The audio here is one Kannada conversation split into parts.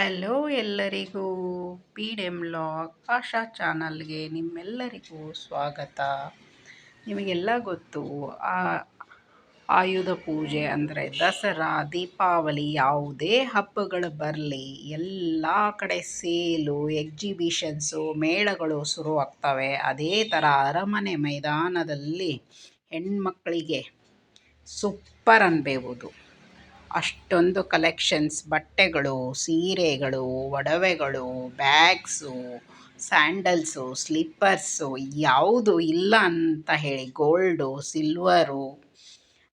ಹಲೋ ಎಲ್ಲರಿಗೂ ಪಿ ಡೆಮ್ ಲಾಗ್ ಆಶಾ ಚಾನಲ್ಗೆ ನಿಮ್ಮೆಲ್ಲರಿಗೂ ಸ್ವಾಗತ. ನಿಮಗೆಲ್ಲ ಗೊತ್ತು, ಆ ಆಯುಧ ಪೂಜೆ ಅಂದರೆ ದಸರಾ, ದೀಪಾವಳಿ ಯಾವುದೇ ಹಬ್ಬಗಳು ಬರಲಿ, ಎಲ್ಲ ಕಡೆ ಸೇಲು ಎಕ್ಸಿಬಿಷನ್ಸು ಮೇಳಗಳು ಶುರುವಾಗ್ತವೆ ಅದೇ ಥರ ಅರಮನೆ ಮೈದಾನದಲ್ಲಿ ಹೆಣ್ಮಕ್ಕಳಿಗೆ ಸೂಪರ್ ಅನ್ಬೋದು. ಅಷ್ಟೊಂದು ಕಲೆಕ್ಷನ್ಸ್ ಬಟ್ಟೆಗಳು, ಸೀರೆಗಳು, ಒಡವೆಗಳು ಬ್ಯಾಗ್ಸು ಸ್ಯಾಂಡಲ್ಸು ಸ್ಲಿಪ್ಪರ್ಸು ಯಾವುದು ಇಲ್ಲ ಅಂತ ಹೇಳಿ ಗೋಲ್ಡು ಸಿಲ್ವರು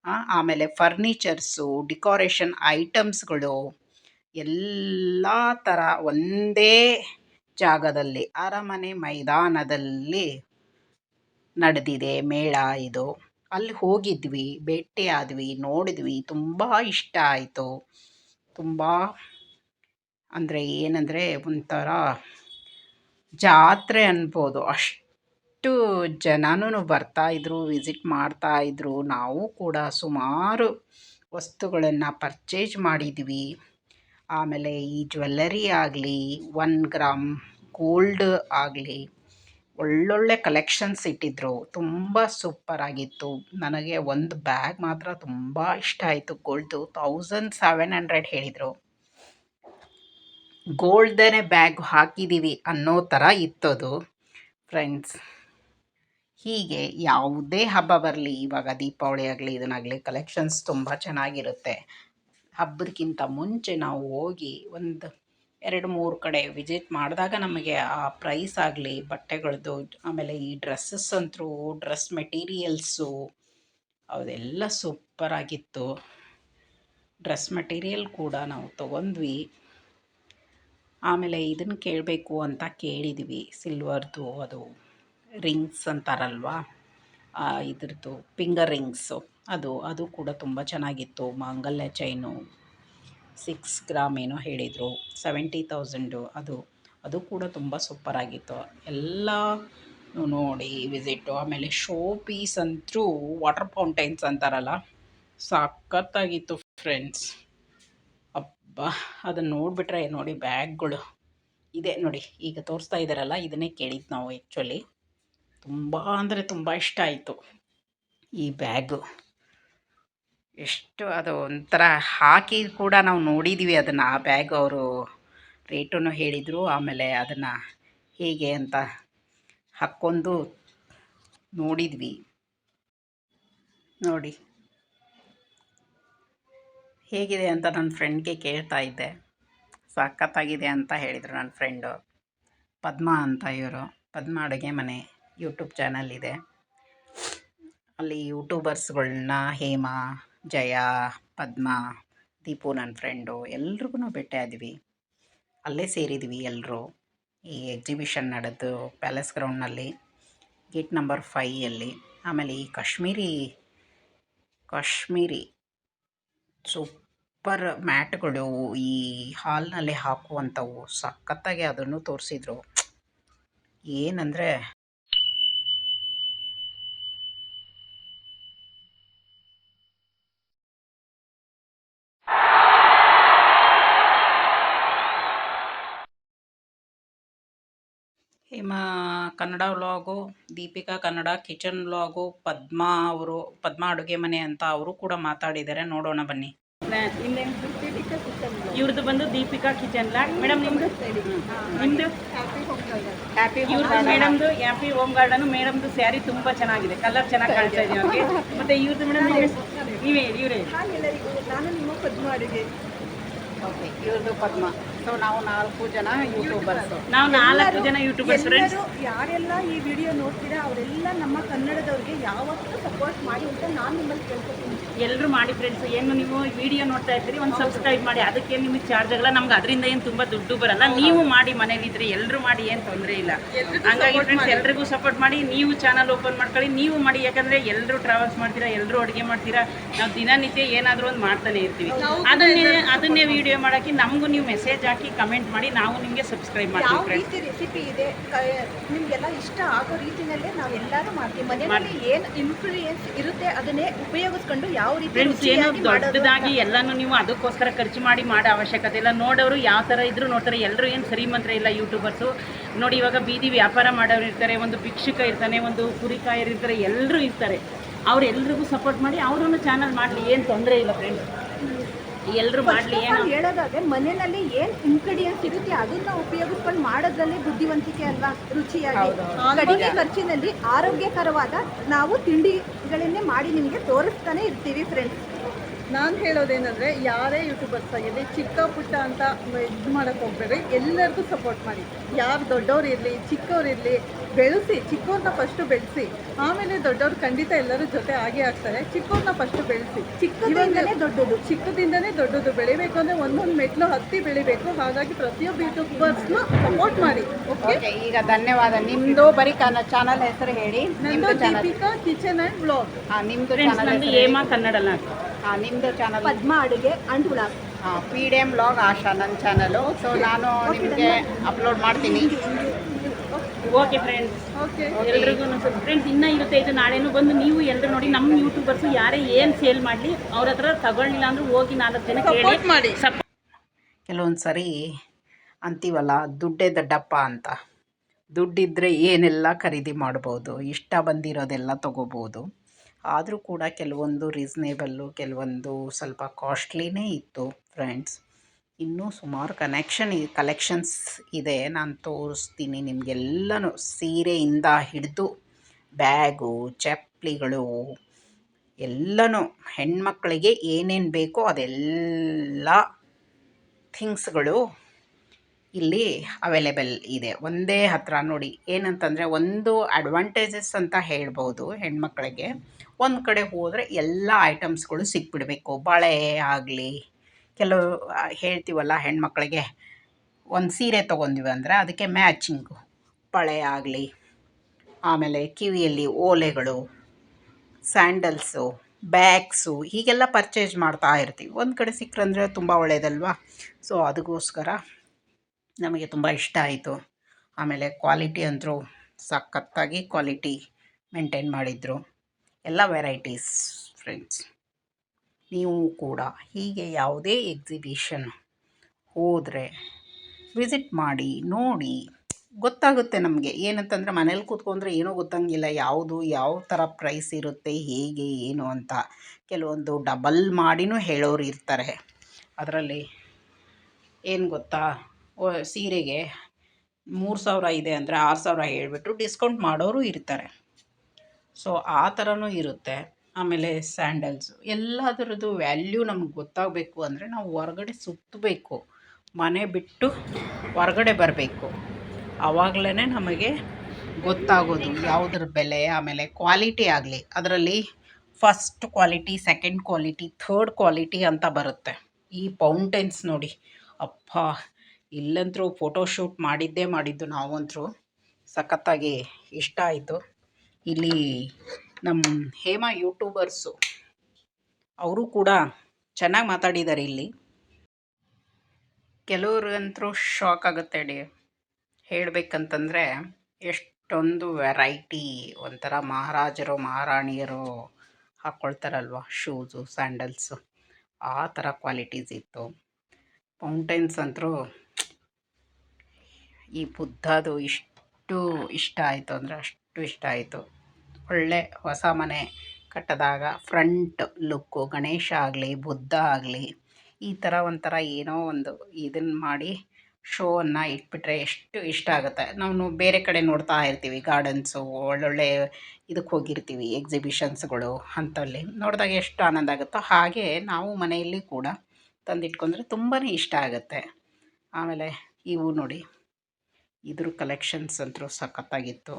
ಆಮೇಲೆ ಫರ್ನಿಚರ್ಸು ಡಿಕೋರೇಷನ್ ಐಟಮ್ಸ್ಗಳು ಎಲ್ಲ ಥರ ಒಂದೇ ಜಾಗದಲ್ಲಿ, ಅರಮನೆ ಮೈದಾನದಲ್ಲಿ ನಡೆದಿದೆ ಮೇಳ ಇದು. ಅಲ್ಲಿ ಹೋಗಿದ್ವಿ ಭೇಟಿಯಾದ್ವಿ ನೋಡಿದ್ವಿ, ತುಂಬ ಇಷ್ಟ ಆಯಿತು. ತುಂಬ ಅಂದರೆ ಏನಂದರೆ ಒಂಥರ ಜಾತ್ರೆ ಅನ್ಬೋದು. ಅಷ್ಟು ಜನನೂ ಬರ್ತಾಯಿದ್ರು ವಿಸಿಟ್ ಮಾಡ್ತಾಯಿದ್ರು ನಾವು ಕೂಡ ಸುಮಾರು ವಸ್ತುಗಳನ್ನು ಪರ್ಚೇಜ್ ಮಾಡಿದ್ವಿ. ಆಮೇಲೆ ಈ ಜ್ಯುವೆಲ್ಲರಿ ಆಗಲಿ ಒನ್ ಗ್ರಾಮ್ ಗೋಲ್ಡ್ ಆಗಲಿ ಒಳ್ಳೊಳ್ಳೆ ಕಲೆಕ್ಷನ್ಸ್ ಇಟ್ಟಿದ್ದರು ತುಂಬ ಸೂಪರಾಗಿತ್ತು ನನಗೆ ಒಂದು ಬ್ಯಾಗ್ ಮಾತ್ರ ತುಂಬ ಇಷ್ಟ ಆಯಿತು. ಗೋಲ್ಡು ತೌಸಂಡ್ ಸೆವೆನ್ ಹಂಡ್ರೆಡ್ ಹೇಳಿದರು. ಗೋಲ್ಡನೇ ಬ್ಯಾಗ್ ಹಾಕಿದ್ದೀವಿ ಅನ್ನೋ ಥರ ಇತ್ತದು. ಫ್ರೆಂಡ್ಸ್ ಹೀಗೆ ಯಾವುದೇ ಹಬ್ಬ ಬರಲಿ, ಇವಾಗ ದೀಪಾವಳಿ ಆಗಲಿ, ಇದನ್ನಾಗಲಿ ಕಲೆಕ್ಷನ್ಸ್ ತುಂಬ ಚೆನ್ನಾಗಿರುತ್ತೆ. ಹಬ್ಬದಕ್ಕಿಂತ ಮುಂಚೆ ನಾವು ಹೋಗಿ ಒಂದು ಎರಡು ಮೂರು ಕಡೆ ವಿಸಿಟ್ ಮಾಡಿದಾಗ ನಮಗೆ ಆ ಪ್ರೈಸ್ ಆಗಲಿ ಬಟ್ಟೆಗಳದ್ದು ಆಮೇಲೆ ಈ ಡ್ರೆಸ್ಸಸ್ ಅಂತೂ ಡ್ರೆಸ್ ಮೆಟೀರಿಯಲ್ಸು ಅದೆಲ್ಲ ಸೂಪರಾಗಿತ್ತು ಡ್ರೆಸ್ ಮೆಟೀರಿಯಲ್ ಕೂಡ ನಾವು ತೊಗೊಂಡ್ವಿ. ಆಮೇಲೆ ಇದನ್ನು ಕೇಳಬೇಕು ಅಂತ ಕೇಳಿದ್ವಿ. ಸಿಲ್ವರ್ದು ಅದು ರಿಂಗ್ಸ್ ಅಂತಾರಲ್ವಾ? ಇದ್ರದ್ದು ಫಿಂಗರ್ ರಿಂಗ್ಸು ಅದು ಅದು ಕೂಡ ತುಂಬ ಚೆನ್ನಾಗಿತ್ತು. ಮಾಂಗಲ್ಯ ಚೈನು ಸಿಕ್ಸ್ ಗ್ರಾಮ್ ಏನೋ ಹೇಳಿದರು ಸೆವೆಂಟಿ ತೌಸಂಡು ಅದು ಅದು ಕೂಡ ತುಂಬ ಸೂಪರಾಗಿತ್ತು ಎಲ್ಲ ನೋಡಿ ವಿಸಿಟ್ಟು ಆಮೇಲೆ ಶೋ ಪೀಸ್ ಅಂತೂ ವಾಟರ್ ಫೌಂಟೈನ್ಸ್ ಅಂತಾರಲ್ಲ, ಸಖತ್ತಾಗಿತ್ತು ಫ್ರೆಂಡ್ಸ್ ಅಬ್ಬ ಅದನ್ನು ನೋಡಿಬಿಟ್ರೆ ನೋಡಿ ಬ್ಯಾಗ್ಗಳು. ಇದೆ ನೋಡಿ, ಈಗ ತೋರಿಸ್ತಾ ಇದ್ದಾರಲ್ಲ ಇದನ್ನೇ ಕೇಳಿದ್ದು ನಾವು ಆ್ಯಕ್ಚುಲಿ ತುಂಬ ಅಂದರೆ ತುಂಬ ಇಷ್ಟ ಆಯಿತು ಈ ಬ್ಯಾಗು. ಎಷ್ಟು ಅದು ಒಂಥರ ಹಾಕಿ ಕೂಡ ನಾವು ನೋಡಿದ್ವಿ ಅದನ್ನು ಆ ಬ್ಯಾಗ್ ಅವರು ರೇಟನ್ನು ಹೇಳಿದರು. ಆಮೇಲೆ ಅದನ್ನು ಹೇಗೆ ಅಂತ ಹಾಕ್ಕೊಂಡು ನೋಡಿದ್ವಿ. ನೋಡಿ. ಹೇಗಿದೆ ಅಂತ ನನ್ನ ಫ್ರೆಂಡ್ಗೆ ಕೇಳ್ತಾ ಇದ್ದೆ. ಸಖತ್ತಾಗಿದೆ ಅಂತ ಹೇಳಿದರು ನನ್ನ ಫ್ರೆಂಡು ಪದ್ಮ ಅಂತ ಇವರು. ಪದ್ಮ ಅಡುಗೆ ಮನೆ ಯೂಟ್ಯೂಬ್ ಚಾನಲ್ ಇದೆ. ಅಲ್ಲಿ ಯೂಟ್ಯೂಬರ್ಸ್ಗಳನ್ನ ಹೇಮಾ ಜಯ, ಪದ್ಮ, ದೀಪು ನನ್ನ ಫ್ರೆಂಡು ಎಲ್ರಿಗೂ ಭೇಟಿಯಾದ್ವಿ ಅಲ್ಲೇ ಸೇರಿದ್ವಿ ಎಲ್ಲರೂ ಈ ಎಕ್ಸಿಬಿಷನ್ ನಡೆದು ಪ್ಯಾಲೇಸ್ ಗ್ರೌಂಡ್ನಲ್ಲಿ ಗೇಟ್ ನಂಬರ್ ಫೈಯಲ್ಲಿ ಆಮೇಲೆ ಈ ಕಾಶ್ಮೀರಿ ಕಾಶ್ಮೀರಿ ಸೂಪರ್ ಮ್ಯಾಟ್ಗಳು ಈ ಹಾಲ್ನಲ್ಲಿ ಹಾಕುವಂಥವು ಸಖತ್ತಾಗಿ ಅದನ್ನು ತೋರಿಸಿದ್ರು. ಏನಂದರೆ Hema Kannada vlog Deepika Kannada kitchen vlog Padma ಅವರು ಪದ್ಮಾ ಅಡುಗೆ ಮನೆ ಅಂತ ಅವರು ಕೂಡ ಮಾತಾಡಿದ್ದಾರೆ. ನೋಡೋಣ ಬನ್ನಿ. ಇವ್ರದ್ದು ಬಂದು ದೀಪಿಕಾ ಕಿಚನ್ ಲ್ಯಾಕ್ ಮೇಡಮ್ ನಿಮ್ದು? ನಿಮ್ದು? ಇವ್ರದ್ದು ಮೇಡಮ್ದು ಹ್ಯಾಪಿ ಹೋಮ್ ಗಾರ್ಡನ್ ಮೇಡಮ್ದು ಸ್ಯಾರಿ ತುಂಬಾ ಚೆನ್ನಾಗಿದೆ. ಕಲರ್ ಚೆನ್ನಾಗಿ ಕಾಣ್ತಾ ಇದೆ ಅವ್ರಿಗೆ. ಮತ್ತೆ ಇವ್ರದ್ದು ಮೇಡಮ್ ನೀವೇ ಇವರೇ ನಾನು ನಿಮ್ಮ ಪದ್ಮ ಅಡುಗೆ. ಓಕೆ ಇವ್ರದ್ದು ಪದ್ಮ. ಸೊ ನಾವು ನಾಲ್ಕು ಜನ ಯೂಟ್ಯೂಬರ್ಸ್ ನಾವು ನಾಲ್ಕು ಜನ ಯೂಟ್ಯೂಬರ್ಸ್ ಎಲ್ಲರೂ ಯಾರೆಲ್ಲ ಈ ವಿಡಿಯೋ ನೋಡ್ತೀರಾ ಅವರೆಲ್ಲ ನಮ್ಮ ಕನ್ನಡದವ್ರಿಗೆ ಯಾವತ್ತೂ ಸಪೋರ್ಟ್ ಮಾಡಿ ಅಂತ ನಾನು ನಿಮ್ಮಲ್ಲಿ ಕೇಳ್ಕೊತೀನಿ. ಎಲ್ಲರೂ ಮಾಡಿ ಫ್ರೆಂಡ್ಸ್ ಏನು ನೀವು ವಿಡಿಯೋ ನೋಡ್ತಾ ಇರ್ತೀರಿ ಒಂದು ಸಬ್ಸ್ಕ್ರೈಬ್ ಮಾಡಿ. ಅದಕ್ಕೆ ನಿಮಗೆ ಚಾರ್ಜ್ ಆಗಲ್ಲ ನಮ್ಗೆ ಅದರಿಂದ ಏನು ತುಂಬ ದುಡ್ಡು ಬರಲ್ಲ. ನೀವು ಮಾಡಿ ಮನೇಲಿದ್ರೆ ಎಲ್ಲರೂ ಮಾಡಿ ಏನು ತೊಂದರೆ ಇಲ್ಲ. ಹಂಗಾಗಿ ಫ್ರೆಂಡ್ಸ್ ಎಲ್ರಿಗೂ ಸಪೋರ್ಟ್ ಮಾಡಿ. ನೀವು ಚಾನಲ್ ಓಪನ್ ಮಾಡ್ಕೊಳ್ಳಿ. ನೀವು ಮಾಡಿ ಯಾಕಂದ್ರೆ ಎಲ್ಲರೂ ಟ್ರಾವೆಲ್ಸ್ ಮಾಡ್ತೀರಾ ಎಲ್ಲರೂ ಅಡುಗೆ ಮಾಡ್ತೀರಾ ನಾವು ದಿನನಿತ್ಯ ಏನಾದರೂ ಒಂದು ಮಾಡ್ತಾನೆ ಇರ್ತೀವಿ. ಅದನ್ನೇ ಅದನ್ನೇ ವಿಡಿಯೋ ಮಾಡೋಕ್ಕೆ ನಮಗೂ ನೀವು ಮೆಸೇಜ್ ಹಾಕಿ ಕಮೆಂಟ್ ಮಾಡಿ ನಾವು ನಿಮಗೆ ಸಬ್ಸ್ಕ್ರೈಬ್ ಮಾಡ್ತೀವಿ ಫ್ರೆಂಡ್ಸ್ ರೆಸಿಪಿ ಇದೆ ನಿಮಗೆಲ್ಲ ಇಷ್ಟ ಆಗೋ ರೀತಿಯಲ್ಲೇ ನಾವು ಎಲ್ಲರೂ ಮಾಡ್ತೀವಿ. ಮನೆಯಲ್ಲಿ ಏನು ಇನ್ಫ್ಲೂಯೆನ್ಸ್ ಇರುತ್ತೆ ಅದನ್ನೇ ಉಪಯೋಗಿಸ್ಕೊಂಡು ಯಾವ ರೀತಿ ಫ್ರೆಂಡ್ಸ್ ಏನು ದೊಡ್ಡದಾಗಿ ಎಲ್ಲಾನು ನೀವು ಅದಕ್ಕೋಸ್ಕರ ಖರ್ಚು ಮಾಡಿ ಮಾಡೋ ಅವಶ್ಯಕತೆ ಇಲ್ಲ. ನೋಡೋರು ಯಾವ ಥರ ಇದ್ರು ನೋಡ್ತಾರೆ. ಎಲ್ಲರೂ ಏನು ಮಂತ್ರ ಇಲ್ಲ ಯೂಟ್ಯೂಬರ್ಸು ನೋಡಿ ಇವಾಗ ಬೀದಿ ವ್ಯಾಪಾರ ಮಾಡೋರು ಇರ್ತಾರೆ ಒಂದು ಭಿಕ್ಷುಕ ಇರ್ತಾನೆ ಒಂದು ಕುರಿಕಾಯರು ಇರ್ತಾರೆ ಎಲ್ಲರೂ ಇರ್ತಾರೆ. ಅವ್ರೆಲ್ರಿಗೂ ಸಪೋರ್ಟ್ ಮಾಡಿ ಅವರನ್ನು ಚಾನಲ್ ಮಾಡಲಿ. ಏನು ತೊಂದರೆ ಇಲ್ಲ ಫ್ರೆಂಡ್ಸ್ ಎಲ್ಲರೂ ಮಾಡಲಿ ಹೇಳೋದಾದ್ರೆ ಮನೆಯಲ್ಲಿ ಏನ್ ಇಂಗ್ರೀಡಿಯೆಂಟ್ಸ್ ಇರುತ್ತೆ ಅದನ್ನ ಉಪಯೋಗಿಸ್ಕೊಂಡು ಮಾಡೋದ್ರಲ್ಲಿ ಬುದ್ಧಿವಂತಿಕೆ ಅಲ್ವಾ? ರುಚಿಯಾಗಿ. ಕಡಿಮೆ ಖರ್ಚಿನಲ್ಲಿ ಆರೋಗ್ಯಕರವಾದ ನಾವು ತಿಂಡಿಗಳನ್ನೇ ಮಾಡಿ ನಿಮಗೆ ತೋರಿಸ್ತಾನೆ ಇರ್ತೀವಿ ಫ್ರೆಂಡ್ಸ್ ನಾನು ಹೇಳೋದೇನೆಂದರೆ ಯಾರೇ ಯೂಟ್ಯೂಬರ್ಸ್ ಆಗಿರಲಿ ಚಿಕ್ಕ ಪುಟ್ಟ ಅಂತ ಇದು ಮಾಡೋಕ್ಕೆ ಹೋಗ್ಬೇಡ್ರಿ ಎಲ್ಲರಿಗೂ ಸಪೋರ್ಟ್ ಮಾಡಿ. ಯಾರು ದೊಡ್ಡವ್ರು ಇರಲಿ ಚಿಕ್ಕವ್ರು ಇರಲಿ ಬೆಳೆಸಿ ಚಿಕ್ಕವ್ರನ್ನ ಫಸ್ಟು ಬೆಳೆಸಿ. ಆಮೇಲೆ ದೊಡ್ಡವ್ರು ಖಂಡಿತ ಎಲ್ಲರೂ ಜೊತೆ ಆಗೇ ಆಗ್ತಾರೆ. ಚಿಕ್ಕವ್ರನ್ನ ಫಸ್ಟು ಬೆಳೆಸಿ. ಚಿಕ್ಕದಿಂದಲೇ ದೊಡ್ಡದು. ಚಿಕ್ಕದಿಂದನೇ ದೊಡ್ಡದು. ಬೆಳಿಬೇಕು ಅಂದರೆ ಒಂದೊಂದು ಮೆಟ್ಲು ಹತ್ತಿ ಬೆಳಿಬೇಕು. ಹಾಗಾಗಿ ಪ್ರತಿಯೊಬ್ಬ ಯೂಟ್ಯೂಬರ್ಸ್ನ ಸಪೋರ್ಟ್ ಮಾಡಿ. ಓಕೆ ಈಗ ಧನ್ಯವಾದ. ನಿಮ್ಮದು ಬರೀ ಕನ್ನ ಚಾನಲ್ ಹೆಸರು ಹೇಳಿ. ನಂದು ನಿಮ್ಮದು ದೀಪಿಕಾ ಕಿಚನ್ ಆ್ಯಂಡ್ ಬ್ಲಾಗ್ ಹಾಂ ನಿಮ್ಮದು ಚಾನಲ್ ಏಮಾ ಕನ್ನಡಲ್ಲ ಹಾಂ ನಿಮ್ಮದು ಚಾನಲ್ ಪದ್ಮ ಅಡುಗೆ ಅಂಡ್ ಬ್ಲಾಗ್ ಹಾಂ P D M blog Asha ನನ್ನ ಚಾನಲು. ಸೊ ನಾನು ನಿಮಗೆ ಅಪ್ಲೋಡ್ ಮಾಡ್ತೀನಿ. ಓಕೆ ಫ್ರೆಂಡ್ಸ್ ಓಕೆ ಎಲ್ರಿಗೂ ಫ್ರೆಂಡ್ಸ್ ಇನ್ನೂ ಇರುತ್ತೆ ಇದು ನಾಳೆನೂ ಬಂದು ನೀವು ಎಲ್ಲರೂ ನೋಡಿ ನಮ್ಮ ಯೂಟ್ಯೂಬರ್ಸು ಯಾರೇ ಏನು ಸೇಲ್ ಮಾಡಲಿ ಅವ್ರ ಹತ್ರ ತಗೊಳ್ಳಿಲ್ಲ ಅಂದ್ರೆ ಹೋಗಿ ನಾಲ್ಕು ಜನ ಕೇಳಿ. ಮಾಡಿ. ಸಪ್ ಕೆಲವೊಂದು ಸರಿ ಅಂತೀವಲ್ಲ ದುಡ್ಡೇ ದೊಡ್ಡಪ್ಪ ಅಂತ. ದುಡ್ಡಿದ್ದರೆ ಏನೆಲ್ಲ ಖರೀದಿ ಮಾಡ್ಬೋದು ಇಷ್ಟ ಬಂದಿರೋದೆಲ್ಲ ತೊಗೋಬೋದು. ಆದರೂ ಕೂಡ ಕೆಲವೊಂದು ರೀಸ್ನೇಬಲ್ಲು ಕೆಲವೊಂದು ಸ್ವಲ್ಪ ಕಾಸ್ಟ್ಲಿನೇ ಇತ್ತು ಫ್ರೆಂಡ್ಸ್ ಇನ್ನೂ ಸುಮಾರು ಕನೆಕ್ಷನ್ ಕಲೆಕ್ಷನ್ಸ್ ಇದೆ. ನಾನು ತೋರಿಸ್ತೀನಿ ನಿಮಗೆಲ್ಲನೂ. ಸೀರೆಯಿಂದ ಹಿಡಿದು ಬ್ಯಾಗು, ಚಪ್ಪಲಿಗಳು, ಎಲ್ಲನೂ ಹೆಣ್ಮಕ್ಕಳಿಗೆ ಏನೇನು ಬೇಕೋ ಅದೆಲ್ಲ ಥಿಂಗ್ಸ್ಗಳು ಇಲ್ಲಿ ಅವೈಲೇಬಲ್ ಇದೆ. ಒಂದೇ ಹತ್ರ ನೋಡಿ. ಏನಂತಂದರೆ ಒಂದು ಅಡ್ವಾಂಟೇಜಸ್ ಅಂತ ಹೇಳ್ಬೋದು ಹೆಣ್ಮಕ್ಕಳಿಗೆ ಒಂದು ಕಡೆ ಹೋದರೆ ಎಲ್ಲ ಐಟಮ್ಸ್ಗಳು ಸಿಕ್ಬಿಡಬೇಕು. ಬಳೆ ಆಗಲಿ ಕೆಲವು ಹೇಳ್ತೀವಲ್ಲ ಹೆಣ್ಮಕ್ಳಿಗೆ. ಒಂದು ಸೀರೆ ತೊಗೊಂಡಿವಿ ಅಂದರೆ ಅದಕ್ಕೆ ಮ್ಯಾಚಿಂಗು. ಪಳೆ ಆಗಲಿ, ಆಮೇಲೆ ಕಿವಿಯಲ್ಲಿ ಓಲೆಗಳು, ಸ್ಯಾಂಡಲ್ಸು, ಬ್ಯಾಗ್ಸು, ಹೀಗೆಲ್ಲ ಪರ್ಚೇಸ್ ಮಾಡ್ತಾ ಇರ್ತೀವಿ. ಒಂದು ಕಡೆ ಸಿಕ್ಕರಂದ್ರೆ ತುಂಬ ಒಳ್ಳೆಯದಲ್ವಾ ಸೊ ಅದಕ್ಕೋಸ್ಕರ ನಮಗೆ ತುಂಬ ಇಷ್ಟ ಆಯಿತು. ಆಮೇಲೆ ಕ್ವಾಲಿಟಿ ಅಂದರು ಸಖತ್ತಾಗಿ ಕ್ವಾಲಿಟಿ ಮೇಂಟೈನ್ ಮಾಡಿದರು. ಎಲ್ಲ ವೆರೈಟೀಸ್, ಫ್ರೆಂಡ್ಸ್. ನೀವು ಕೂಡ ಹೀಗೆ ಯಾವುದೇ ಎಕ್ಸಿಬಿಷನ್ ಹೋದರೆ ವಿಸಿಟ್ ಮಾಡಿ, ನೋಡಿ, ಗೊತ್ತಾಗುತ್ತೆ ನಮಗೆ. ಏನಂತಂದರೆ ಮನೇಲಿ ಕೂತ್ಕೊಂಡ್ರೆ ಏನೂ ಗೊತ್ತಂಗಿಲ್ಲ ಯಾವುದು, ಯಾವ ಥರ ಪ್ರೈಸ್ ಇರುತ್ತೆ, ಹೇಗೆ, ಏನು ಅಂತ. ಕೆಲವೊಂದು ಡಬಲ್ ಮಾಡಿನೂ ಹೇಳೋರು ಇರ್ತಾರೆ. ಅದರಲ್ಲಿ ಏನು ಗೊತ್ತಾ? ಸೀರೆಗೆ ಮೂರು ಸಾವಿರ ಇದೆ ಅಂದರೆ ಆರು ಸಾವಿರ ಹೇಳಿಬಿಟ್ಟು ಡಿಸ್ಕೌಂಟ್ ಮಾಡೋರು ಇರ್ತಾರೆ. ಸೊ ಆ ಥರನೂ ಇರುತ್ತೆ. ಆಮೇಲೆ ಸ್ಯಾಂಡಲ್ಸು. ಎಲ್ಲದರದ್ದು ವ್ಯಾಲ್ಯೂ ನಮ್ಗೆ ಗೊತ್ತಾಗಬೇಕು ಅಂದರೆ ನಾವು ಹೊರಗಡೆ ಸುತ್ತಬೇಕು ಮನೆ ಬಿಟ್ಟು ಹೊರಗಡೆ ಬರಬೇಕು. ಆವಾಗಲೇ ನಮಗೆ ಗೊತ್ತಾಗೋದು ಯಾವುದ್ರ ಬೆಲೆ, ಆಮೇಲೆ ಕ್ವಾಲಿಟಿ ಆಗಲಿ. ಅದರಲ್ಲಿ first quality, second quality, third quality ಅಂತ ಬರುತ್ತೆ. ಈ ಪೌಂಟೆನ್ಸ್ ನೋಡಿ. ಅಪ್ಪ, ಇಲ್ಲಂತರೂ ಫೋಟೋಶೂಟ್ ಮಾಡಿದ್ದೇ ಮಾಡಿದ್ದು ನಾವಂತರೂ. ಸಖತ್ತಾಗಿ ಇಷ್ಟ ಆಯಿತು. ಇಲ್ಲಿ ನಮ್ಮ ಹೇಮಾ ಯೂಟ್ಯೂಬರ್ಸು, ಅವರು ಕೂಡ ಚೆನ್ನಾಗಿ ಮಾತಾಡಿದ್ದಾರೆ ಇಲ್ಲಿ. ಕೆಲವ್ರಿಗಂತರೂ ಶಾಕ್ ಆಗುತ್ತೆ ಡಿ. ಹೇಳಬೇಕಂತಂದರೆ ಎಷ್ಟೊಂದು ವೆರೈಟಿ ಒಂಥರ ಮಹಾರಾಜರು, ಮಹಾರಾಣಿಯರು ಹಾಕ್ಕೊಳ್ತಾರಲ್ವ ಶೂಸು ಸ್ಯಾಂಡಲ್ಸು ಆ ಥರ ಕ್ವಾಲಿಟೀಸ್ ಇತ್ತು. ಫೌಂಟೈನ್ಸ್ ಅಂತರೂ ಈ ಬುದ್ಧದು ಇಷ್ಟು ಇಷ್ಟ ಆಯಿತು ಅಂದರೆ ಅಷ್ಟು ಇಷ್ಟ ಆಯಿತು. ಒಳ್ಳೆ ಹೊಸ ಮನೆ ಕಟ್ಟಿದಾಗ ಫ್ರಂಟ್ ಲುಕ್ಕು ಗಣೇಶ ಆಗಲಿ, ಬುದ್ಧ ಆಗಲಿ, ಈ ಥರ ಒಂಥರ ಏನೋ ಒಂದು ಇದನ್ನು ಮಾಡಿ ಶೋವನ್ನು ಇಟ್ಬಿಟ್ರೆ ಎಷ್ಟು ಇಷ್ಟ ಆಗುತ್ತೆ. ನಾವು ಬೇರೆ ಕಡೆ ನೋಡ್ತಾ ಇರ್ತೀವಿ ಗಾರ್ಡನ್ಸು ಒಳ್ಳೊಳ್ಳೆ ಇದಕ್ಕೆ ಹೋಗಿರ್ತೀವಿ ಎಕ್ಸಿಬಿಷನ್ಸ್ಗಳು ಅಂಥಲ್ಲಿ ನೋಡಿದಾಗ ಎಷ್ಟು ಆನಂದ ಆಗುತ್ತೋ ಹಾಗೆ ನಾವು ಮನೆಯಲ್ಲಿ ಕೂಡ ತಂದಿಟ್ಕೊಂಡ್ರೆ ತುಂಬಾ ಇಷ್ಟ ಆಗುತ್ತೆ. ಆಮೇಲೆ ಇವು ನೋಡಿ, ಇದ್ರ ಕಲೆಕ್ಷನ್ಸ್ ಅಂತೂ ಸಖತ್ತಾಗಿತ್ತು.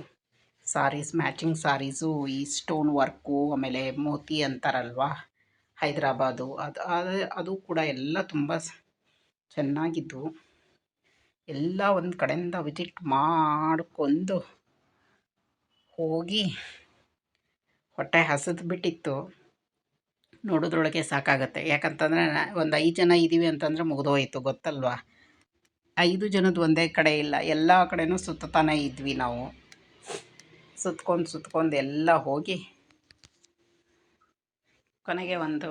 ಸಾರೀಸ್, ಮ್ಯಾಚಿಂಗ್ ಸಾರೀಸು, ಈ ಸ್ಟೋನ್ ವರ್ಕು, ಆಮೇಲೆ ಮೋತಿ ಅಂತಾರಲ್ವ? ಹೈದ್ರಾಬಾದು. ಅದು ಅದು ಅದು ಕೂಡ ಎಲ್ಲ ತುಂಬ ಚೆನ್ನಾಗಿದ್ದವು ಎಲ್ಲ ಒಂದು ಕಡೆಯಿಂದ ವಿಸಿಟ್ ಮಾಡಿಕೊಂಡು ಹೋಗಿ ಹೊಟ್ಟೆ ಹಸಿದು ಬಿಟ್ಟಿತ್ತು. ನೋಡೋದ್ರೊಳಗೆ ಸಾಕಾಗತ್ತೆ. ಯಾಕಂತಂದರೆ ಒಂದು ಐದು ಜನ ಇದ್ದೀವಿ ಅಂತಂದರೆ ಮುಗಿದೋಯ್ತು, ಗೊತ್ತಲ್ವಾ? ಐದು ಜನದ ಒಂದೇ ಕಡೆ ಇಲ್ಲ. ಎಲ್ಲ ಕಡೆನೂ ಸುತ್ತಾನೆ ಇದ್ವಿ ನಾವು. ಸುತ್ಕೊಂಡು ಸುತ್ಕೊಂಡು ಎಲ್ಲ ಹೋಗಿ ಕೊನೆಗೆ ಒಂದು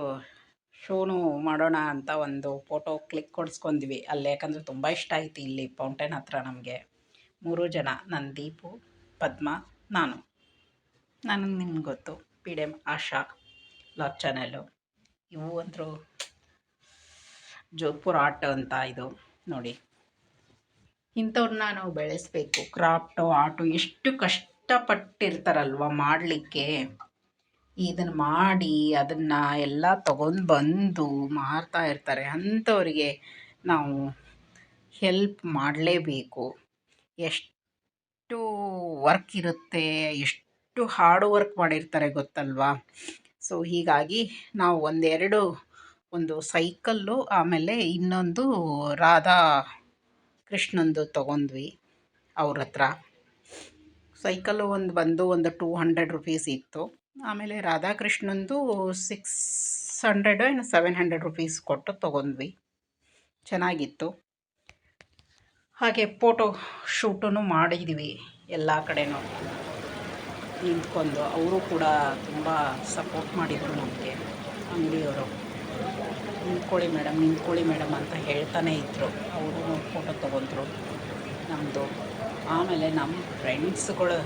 ಶೂನು ಮಾಡೋಣ ಅಂತ ಒಂದು ಫೋಟೋ ಕ್ಲಿಕ್ ಕೊಡಿಸ್ಕೊಂಡ್ವಿ. ಅಲ್ಲಿ ಯಾಕಂದರೆ ತುಂಬ ಇಷ್ಟ ಆಯ್ತು ಇಲ್ಲಿ ಫೌಂಟೇನ್ ಹತ್ರ ನಮಗೆ. ಮೂರು ಜನ ನನ್ನ ದೀಪು, ಪದ್ಮ, ನಾನು. ನಾನು ನಿಮ್ಗೆ ಗೊತ್ತು, P D M Asha lock channel, ಇವು ಅಂದರು ಜೋಧ್ಪುರ್ ಆರ್ಟ್ ಅಂತ ಇದು ನೋಡಿ. ಇಂಥವ್ರನ್ನ ನಾವು ಬೆಳೆಸಬೇಕು. ಕ್ರಾಫ್ಟು, ಆರ್ಟು, ಎಷ್ಟು ಕಷ್ಟಪಟ್ಟಿರ್ತಾರಲ್ವ ಮಾಡಲಿಕ್ಕೆ? ಇದನ್ನು ಮಾಡಿ ಅದನ್ನು ಎಲ್ಲ ತಗೊಂಡು ಬಂದು ಮಾರ್ತಾ ಇರ್ತಾರೆ. ಅಂಥವ್ರಿಗೆ ನಾವು ಹೆಲ್ಪ್ ಮಾಡಲೇಬೇಕು. ಎಷ್ಟು ವರ್ಕ್ ಇರುತ್ತೆ, ಎಷ್ಟು ಹಾರ್ಡ್ ವರ್ಕ್ ಮಾಡಿರ್ತಾರೆ ಗೊತ್ತಲ್ವಾ? ಸೊ ಹೀಗಾಗಿ ನಾವು ಒಂದೆರಡು, ಒಂದು ಸೈಕಲ್ಲು ಆಮೇಲೆ ಇನ್ನೊಂದು ರಾಧಾ ಕೃಷ್ಣಂದು ತಗೊಂಡ್ವಿ ಅವ್ರ ಹತ್ರ. ಸೈಕಲ್ಲು ಒಂದು ಬಂದು ಒಂದು ಟೂ ಹಂಡ್ರೆಡ್ ರುಪೀಸ್ ಇತ್ತು. ಆಮೇಲೆ ರಾಧಾಕೃಷ್ಣಂದು ಸಿಕ್ಸ್ ಹಂಡ್ರೆಡ್ ಏನು ಸೆವೆನ್ ಹಂಡ್ರೆಡ್ ರುಪೀಸ್ ಕೊಟ್ಟು ತೊಗೊಂಡ್ವಿ. ಚೆನ್ನಾಗಿತ್ತು. ಹಾಗೆ ಫೋಟೋ ಶೂಟನ್ನು ಮಾಡಿದ್ವಿ ಎಲ್ಲ ಕಡೆನೂ. ನಿಂತ್ಕೊಂಡು ಅವರು ಕೂಡ ತುಂಬ ಸಪೋರ್ಟ್ ಮಾಡಿದರು ನಮಗೆ, ಅಂಗಡಿಯವರು. ನಿಂತ್ಕೊಳ್ಳಿ ಮೇಡಮ್ ನಿಂತ್ಕೊಳ್ಳಿ ಮೇಡಮ್ ಅಂತ ಹೇಳ್ತಾನೆ ಇದ್ದರು ಅವರು ಫೋಟೋ ತೊಗೊಂಡ್ರು ನಮ್ಮದು ಆಮೇಲೆ ನಮ್ಮ ಫ್ರೆಂಡ್ಸ್ಗಳಿಗೆ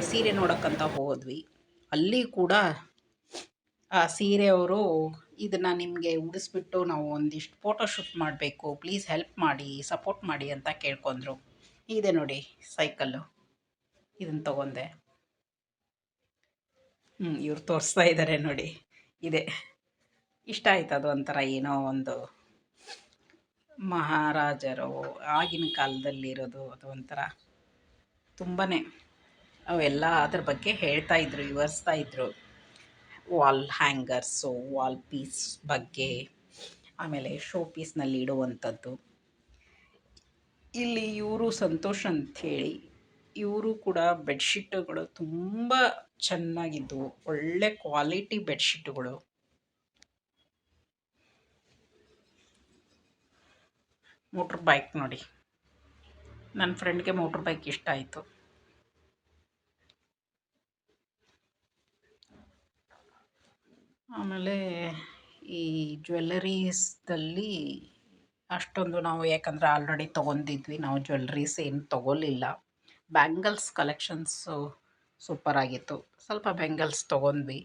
ಸೀರೆ ನೋಡೋಕ್ಕಂತ ಹೋದ್ವಿ. ಅಲ್ಲಿ ಕೂಡ, ಆ ಸೀರೆಯವರು ಇದನ್ನು ನಿಮಗೆ ಉಡಿಸ್ಬಿಟ್ಟು ನಾವು ಒಂದಿಷ್ಟು ಫೋಟೋಶೂಟ್ ಮಾಡಬೇಕು ಪ್ಲೀಸ್ ಹೆಲ್ಪ್ ಮಾಡಿ ಸಪೋರ್ಟ್ ಮಾಡಿ ಅಂತ ಕೇಳ್ಕೊಂಡ್ರು. ಇದೆ ನೋಡಿ ಸೈಕಲ್ಲು ಇದನ್ನು ತಗೊಂಡೆ. ಹ್ಞೂ ಇವ್ರು ತೋರಿಸ್ತಾ ಇದ್ದಾರೆ ನೋಡಿ. ಇದೆ. ಇಷ್ಟ ಆಯ್ತು ಅದು ಒಂಥರ ಏನೋ ಒಂದು ಮಹಾರಾಜರು ಆಗಿನ ಕಾಲದಲ್ಲಿರೋದು ಅದು ಒಂಥರ ತುಂಬಾ ಅವೆಲ್ಲ ಅದ್ರ ಬಗ್ಗೆ ಹೇಳ್ತಾ ಇದ್ರು, ವಿವರಿಸ್ತಾ ಇದ್ರು. ವಾಲ್ ಹ್ಯಾಂಗರ್ಸು ವಾಲ್ ಪೀಸ್ ಬಗ್ಗೆ, ಆಮೇಲೆ ಶೋ ಪೀಸ್ನಲ್ಲಿ ಇಡುವಂಥದ್ದು. ಇಲ್ಲಿ ಇವರು ಸಂತೋಷ್ ಅಂಥೇಳಿ ಇವರು ಕೂಡ ಬೆಡ್ಶೀಟುಗಳು ತುಂಬ ಚೆನ್ನಾಗಿದ್ದವು ಒಳ್ಳೆ ಕ್ವಾಲಿಟಿ ಬೆಡ್ಶೀಟುಗಳು ಮೋಟ್ರ್ ಬೈಕ್ ನೋಡಿ. ನನ್ನ ಫ್ರೆಂಡ್ಗೆ ಮೋಟ್ರ್ ಬೈಕ್ ಇಷ್ಟ ಆಯಿತು. ಆಮೇಲೆ ಈ ಜ್ಯುವೆಲ್ಲರೀಸ್ದಲ್ಲಿ ಅಷ್ಟೊಂದು ನಾವು ಯಾಕಂದರೆ ಆಲ್ರೆಡಿ ತೊಗೊಂಡಿದ್ವಿ. ನಾವು ಜ್ಯುವೆಲ್ಲರೀಸ್ ಏನು ತೊಗೊಲಿಲ್ಲ. ಬ್ಯಾಂಗಲ್ಸ್ ಕಲೆಕ್ಷನ್ಸು ಸೂಪರಾಗಿತ್ತು ಸ್ವಲ್ಪ ಬ್ಯಾಂಗಲ್ಸ್ ತೊಗೊಂಡ್ವಿ.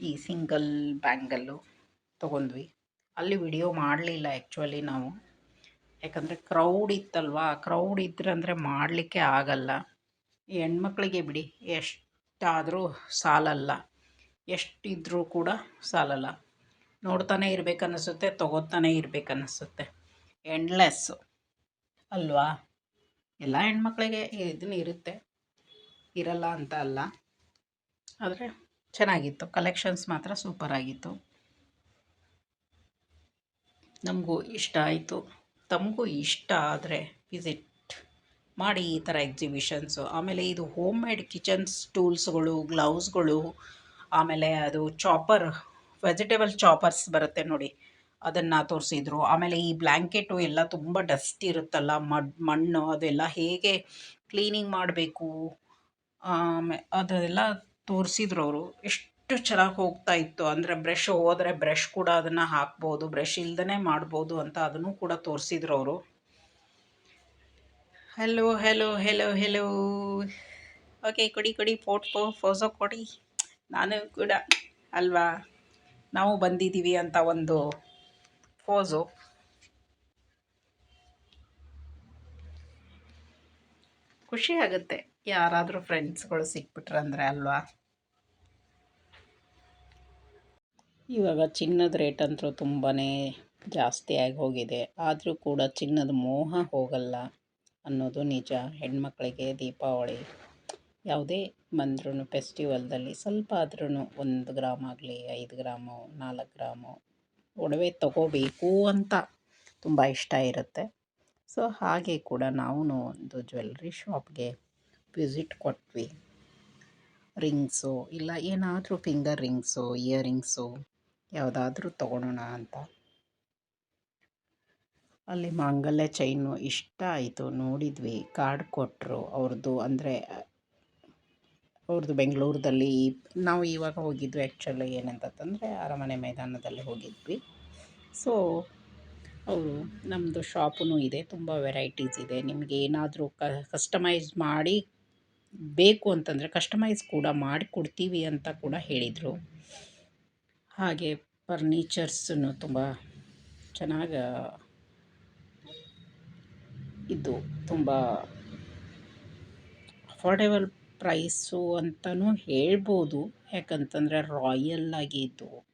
ಈ ಸಿಂಗಲ್ ಬ್ಯಾಂಗಲ್ಲು ತೊಗೊಂಡ್ವಿ. ಅಲ್ಲಿ ವಿಡಿಯೋ ಮಾಡಲಿಲ್ಲ ಆ್ಯಕ್ಚುಲಿ ನಾವು. ಯಾಕಂದರೆ ಕ್ರೌಡ್ ಇತ್ತಲ್ವಾ? ಕ್ರೌಡ್ ಇದ್ರೆ ಅಂದರೆ ಮಾಡಲಿಕ್ಕೆ ಆಗಲ್ಲ. ಹೆಣ್ಮಕ್ಳಿಗೆ ಬಿಡಿ, ಎಷ್ಟಾದರೂ ಸಾಲಲ್ಲ. ಎಷ್ಟಿದ್ರೂ ಕೂಡ ಸಾಲಲ್ಲ. ನೋಡ್ತಾನೆ ಇರಬೇಕನ್ನಿಸುತ್ತೆ, ತೊಗೋತಾನೆ ಇರಬೇಕನ್ನಿಸುತ್ತೆ. ಎಂಡ್ಲೆಸ್ಸು ಅಲ್ವಾ? ಎಲ್ಲ ಹೆಣ್ಮಕ್ಳಿಗೆ ಇದನ್ನ ಇರುತ್ತೆ. ಇರಲ್ಲ ಅಂತ ಅಲ್ಲ. ಆದರೆ ಚೆನ್ನಾಗಿತ್ತು. ಕಲೆಕ್ಷನ್ಸ್ ಮಾತ್ರ ಸೂಪರಾಗಿತ್ತು ನಮಗೂ ಇಷ್ಟ ಆಯಿತು. ತಮಗೂ ಇಷ್ಟ ಆದರೆ ವಿಸಿಟ್ ಮಾಡಿ ಈ ಥರ ಎಕ್ಸಿಬಿಷನ್ಸು ಆಮೇಲೆ ಇದು ಹೋಮ್ ಮೇಡ್ ಕಿಚನ್ಸ್ ಟೂಲ್ಸ್ಗಳು ಗ್ಲೌಸ್ಗಳು ಆಮೇಲೆ ಅದು ಚಾಪರ್ ವೆಜಿಟೇಬಲ್ ಚಾಪರ್ಸ್ ಬರುತ್ತೆ ನೋಡಿ. ಅದನ್ನು ತೋರಿಸಿದ್ರು. ಆಮೇಲೆ ಈ ಬ್ಲ್ಯಾಂಕೆಟು ಎಲ್ಲ ತುಂಬ ಡಸ್ಟ್ ಇರುತ್ತಲ್ಲ, ಮಡ್, ಮಣ್ಣು ಅದೆಲ್ಲ ಹೇಗೆ ಕ್ಲೀನಿಂಗ್ ಮಾಡಬೇಕು? ಆಮೇ, ಅದೆಲ್ಲ ತೋರಿಸಿದ್ರು ಅವರು. ಎಷ್ಟು ಚೆನ್ನಾಗಿ ಹೋಗ್ತಾ ಇತ್ತು. ಅಂದರೆ ಬ್ರಷ್ ಹೋದರೆ ಬ್ರಷ್ ಕೂಡ ಅದನ್ನು ಹಾಕ್ಬೋದು ಬ್ರಷ್ ಇಲ್ದೇ ಮಾಡ್ಬೋದು ಅಂತ ಅದನ್ನು ಕೂಡ ತೋರಿಸಿದ್ರು ಅವರು. Hello hello hello hello okay ಕೊಡಿ ಕೊಡಿ ಫೋಟ್ ಫೋಸೋ ಕೊಡಿ. ನಾನು ಕೂಡ ಅಲ್ವಾ? ನಾವು ಬಂದಿದ್ದೀವಿ ಅಂತ ಒಂದು ಫೋಸು ಖುಷಿ ಆಗುತ್ತೆ ಯಾರಾದರೂ ಫ್ರೆಂಡ್ಸ್ಗಳು ಸಿಕ್ಬಿಟ್ರಂದ್ರೆ ಅಲ್ವಾ? ಇವಾಗ ಚಿನ್ನದ ರೇಟ್ ಅಂತೂ ತುಂಬಾ ಜಾಸ್ತಿ ಆಗಿ ಹೋಗಿದೆ. ಆದರೂ ಕೂಡ ಚಿನ್ನದ ಮೋಹ ಹೋಗಲ್ಲ ಅನ್ನೋದು ನಿಜ. ಹೆಣ್ಮಕ್ಳಿಗೆ ದೀಪಾವಳಿ ಯಾವುದೇ ಬಂದ್ರೂ ಫೆಸ್ಟಿವಲ್ದಲ್ಲಿ ಸ್ವಲ್ಪ ಆದ್ರೂ ಒಂದು ಗ್ರಾಮ್ ಆಗಲಿ, ಐದು ಗ್ರಾಮು, ನಾಲ್ಕು ಗ್ರಾಮು ಒಡವೆ ತಗೋಬೇಕು ಅಂತ ತುಂಬ ಇಷ್ಟ ಇರುತ್ತೆ. ಸೊ, ಹಾಗೆ ಕೂಡ ನಾವು ಒಂದು ಜ್ಯುವೆಲ್ರಿ ಶಾಪ್ಗೆ ವಿಸಿಟ್ ಕೊಟ್ವಿ. ರಿಂಗ್ಸು ಇಲ್ಲ ಏನಾದರೂ ಫಿಂಗರ್ ರಿಂಗ್ಸು ಇಯರಿಂಗ್ಸು ಯಾವುದಾದ್ರೂ ತೊಗೊಳೋಣ ಅಂತ. ಅಲ್ಲಿ ಮಾಂಗಲ್ಯ ಚೈನು ಇಷ್ಟ ಆಯಿತು, ನೋಡಿದ್ವಿ. ಕಾರ್ಡ್ ಕೊಟ್ಟರು ಅವ್ರದ್ದು ಅಂದರೆ ಅವ್ರದ್ದು ಬೆಂಗಳೂರದಲ್ಲಿ ನಾವು ಇವಾಗ ಹೋಗಿದ್ವಿ ಆ್ಯಕ್ಚುಲಿ ಏನಂತಂದರೆ, ಅರಮನೆ ಮೈದಾನದಲ್ಲಿ ಹೋಗಿದ್ವಿ. ಸೊ ಅವರು ನಮ್ಮದು ಶಾಪೂ ಇದೆ, ತುಂಬ ವೆರೈಟೀಸ್ ಇದೆ. ನಿಮಗೆ ಏನಾದರೂ ಕಸ್ಟಮೈಸ್ ಮಾಡಿ ಬೇಕು ಅಂತಂದರೆ ಕಸ್ಟಮೈಸ್ ಕೂಡ ಮಾಡಿ ಕೊಡ್ತೀವಿ ಅಂತ ಕೂಡ ಹೇಳಿದರು. ಹಾಗೆ ಫರ್ನಿಚರ್ಸನ್ನು ತುಂಬ ಚೆನ್ನಾಗಿ ಇದ್ದು ತುಂಬ ಅಫೋರ್ಡೆಬಲ್ ಪ್ರೈಸು ಅಂತಲೂ ಹೇಳ್ಬೋದು. ಯಾಕಂತಂದರೆ ರಾಯಲ್ ಇತ್ತು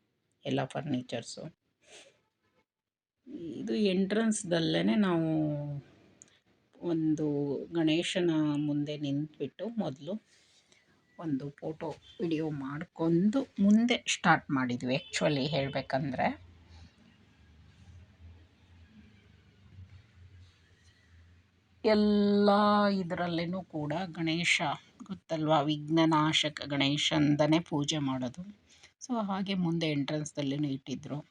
ಎಲ್ಲ ಫರ್ನಿಚರ್ಸು. ಇದು ಎಂಟ್ರೆನ್ಸ್ದಲ್ಲೇ ನಾವು ಒಂದು ಗಣೇಶನ ಮುಂದೆ ನಿಂತುಬಿಟ್ಟು ಮೊದಲು ಒಂದು ಫೋಟೋ, ವಿಡಿಯೋ ಮಾಡ್ಕೊಂಡು ಮುಂದೆ ಸ್ಟಾರ್ಟ್ ಮಾಡಿದ್ವಿ. ಆ್ಯಕ್ಚುಲಿ ಹೇಳಬೇಕಂದ್ರೆ. ಎಲ್ಲ ಇದರಲ್ಲೂ ಕೂಡ ಗಣೇಶ ಗೊತ್ತಲ್ವಾ? ವಿಘ್ನನಾಶಕ ಗಣೇಶಂದನೇ ಪೂಜೆ ಮಾಡೋದು. ಸೊ ಹಾಗೆ ಮುಂದೆ ಎಂಟ್ರೆನ್ಸ್ದಲ್ಲೇ ಇಟ್ಟಿದ್ದರು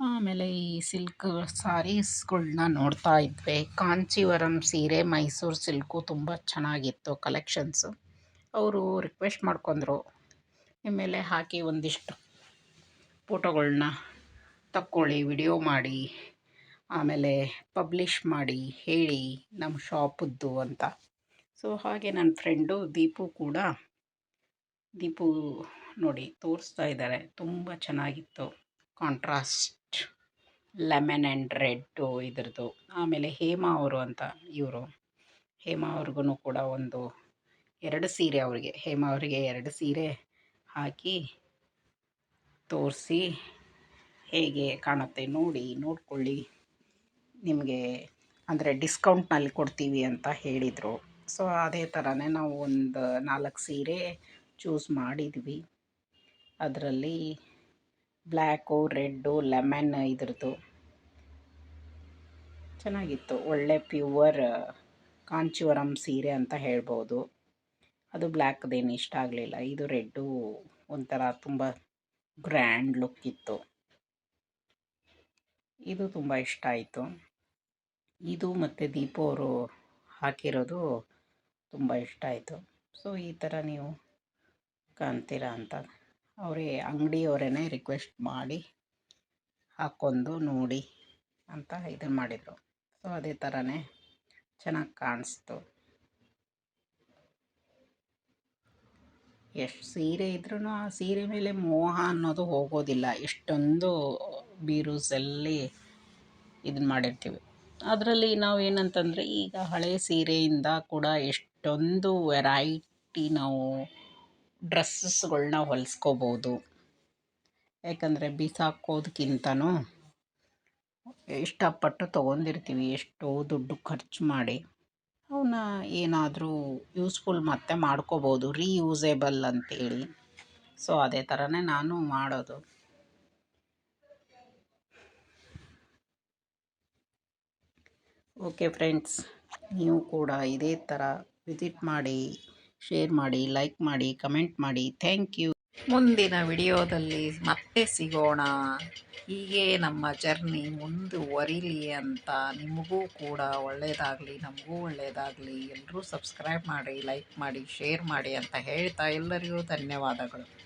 ಆಮೇಲೆ ಈ ಸಿಲ್ಕ್ ಸಾರೀಸ್ಗಳನ್ನ ನೋಡ್ತಾ ಇದ್ವಿ. ಕಾಂಚೀವರಂ ಸೀರೆ ಮೈಸೂರು ಸಿಲ್ಕು ತುಂಬ ಚೆನ್ನಾಗಿತ್ತು ಕಲೆಕ್ಷನ್ಸು ಅವರು ರಿಕ್ವೆಸ್ಟ್ ಮಾಡ್ಕೊಂಡ್ರು. ಆಮೇಲೆ ಹಾಕಿ ಒಂದಿಷ್ಟು ಫೋಟೋಗಳನ್ನ ತಕ್ಕೊಳ್ಳಿ ವಿಡಿಯೋ ಮಾಡಿ, ಆಮೇಲೆ ಪಬ್ಲಿಷ್ ಮಾಡಿ, ಹೇಳಿ ನಮ್ಮ ಶಾಪದ್ದು ಅಂತ. ಸೊ ಹಾಗೆ ನನ್ನ ಫ್ರೆಂಡು ದೀಪು ಕೂಡ ದೀಪು ನೋಡಿ ತೋರಿಸ್ತಾ ಇದ್ದಾರೆ ತುಂಬ ಚೆನ್ನಾಗಿತ್ತು. ಕಾಂಟ್ರಾಸ್ಟ್ ಲೆಮನ್ ಆ್ಯಂಡ್ ರೆಡ್ಡು ಇದ್ರದ್ದು. ಆಮೇಲೆ ಹೇಮಾ ಅವರು ಅಂತ ಇವರು. ಹೇಮಾ ಅವ್ರಿಗೂ ಕೂಡ ಒಂದು ಎರಡು ಸೀರೆ ಅವರಿಗೆ, ಹೇಮ ಅವರಿಗೆ ಎರಡು ಸೀರೆ ಹಾಕಿ ತೋರಿಸಿ ಹೇಗೆ ಕಾಣುತ್ತೆ ನೋಡಿ, ನೋಡಿಕೊಳ್ಳಿ. ನಿಮಗೆ ಅಂದರೆ ಡಿಸ್ಕೌಂಟ್ನಲ್ಲಿ ಕೊಡ್ತೀವಿ ಅಂತ ಹೇಳಿದರು. ಸೊ ಅದೇ ಥರನೇ ನಾವು ಒಂದು ನಾಲ್ಕು ಸೀರೆ ಚೂಸ್ ಮಾಡಿದ್ವಿ. ಅದರಲ್ಲಿ ಬ್ಲ್ಯಾಕು, ರೆಡ್ಡು, ಲೆಮನ್ ಇದ್ರದ್ದು. ಚೆನ್ನಾಗಿತ್ತು. ಒಳ್ಳೆ ಪ್ಯೂವರ್, ಕಾಂಚಿವರಂ ಸೀರೆ ಅಂತ ಹೇಳ್ಬೋದು. ಅದು ಬ್ಲ್ಯಾಕ್ದೇನು ಇಷ್ಟ ಆಗಲಿಲ್ಲ. ಇದು ರೆಡ್ಡು ಒಂಥರ ತುಂಬ ಗ್ರ್ಯಾಂಡ್ ಲುಕ್ ಇತ್ತು. ಇದು ತುಂಬ ಇಷ್ಟ ಆಯಿತು. ಇದು ಮತ್ತು ದೀಪು ಅವರು ಹಾಕಿರೋದು ತುಂಬ ಇಷ್ಟ ಆಯಿತು. ಸೊ, ಈ ಥರ ನೀವು ಕಾಣ್ತೀರಾ ಅಂತ ಅವರೇ ಅಂಗಡಿಯವರೇ ರಿಕ್ವೆಸ್ಟ್ ಮಾಡಿ ಹಾಕ್ಕೊಂಡು ನೋಡಿ ಅಂತ ಇದನ್ನು ಮಾಡಿದರು. ಸೊ, ಅದೇ ಥರನೇ ಚೆನ್ನಾಗಿ ಕಾಣಿಸ್ತು. ಎಷ್ಟು ಸೀರೆ ಇದ್ರೂ ಆ ಸೀರೆ ಮೇಲೆ ಮೋಹ ಅನ್ನೋದು ಹೋಗೋದಿಲ್ಲ. ಎಷ್ಟೊಂದು ಬೀರೂಸಲ್ಲಿ ಇದನ್ನ ಮಾಡಿರ್ತೀವಿ. ಅದರಲ್ಲಿ ನಾವು ಏನಂತಂದರೆ ಈಗ ಹಳೆ ಸೀರೆಯಿಂದ ಕೂಡ ಎಷ್ಟೊಂದು ವೆರೈಟಿ ನಾವು ಡ್ರೆಸ್ಸಸ್ಗಳನ್ನ ಹೊಲಿಸ್ಕೋಬೋದು. ಯಾಕಂದರೆ ಬಿಸಾಕೋದಕ್ಕಿಂತನೂ ಇಷ್ಟಪಟ್ಟು ತೊಗೊಂಡಿರ್ತೀವಿ. ಎಷ್ಟೋ ದುಡ್ಡು ಖರ್ಚು ಮಾಡಿ. ಅವನ್ನ ಏನಾದರೂ ಯೂಸ್ಫುಲ್ ಮತ್ತೆ ಮಾಡ್ಕೋಬೋದು, ರೀಯೂಸೇಬಲ್ ಅಂತೇಳಿ. ಸೊ, ಅದೇ ಥರನೇ ನಾನು ಮಾಡೋದು. ಓಕೆ ಫ್ರೆಂಡ್ಸ್, ನೀವು ಕೂಡ ಇದೇ ಥರ ವಿಸಿಟ್ ಮಾಡಿ, ಶೇರ್ ಮಾಡಿ, ಲೈಕ್ ಮಾಡಿ, ಕಮೆಂಟ್ ಮಾಡಿ. Thank you. ಮುಂದಿನ ವಿಡಿಯೋದಲ್ಲಿ ಮತ್ತೆ ಸಿಗೋಣ. ಹೀಗೆ ನಮ್ಮ ಜರ್ನಿ ಮುಂದುವರಿಲಿ ಅಂತ ನಿಮಗೂ ಕೂಡ ಒಳ್ಳೆಯದಾಗಲಿ ನಮಗೂ ಒಳ್ಳೆಯದಾಗಲಿ ಎಲ್ಲರೂ ಸಬ್ಸ್ಕ್ರೈಬ್ ಮಾಡಿ, ಲೈಕ್ ಮಾಡಿ, ಶೇರ್ ಮಾಡಿ ಅಂತ ಹೇಳ್ತಾ ಎಲ್ಲರಿಗೂ ಧನ್ಯವಾದಗಳು.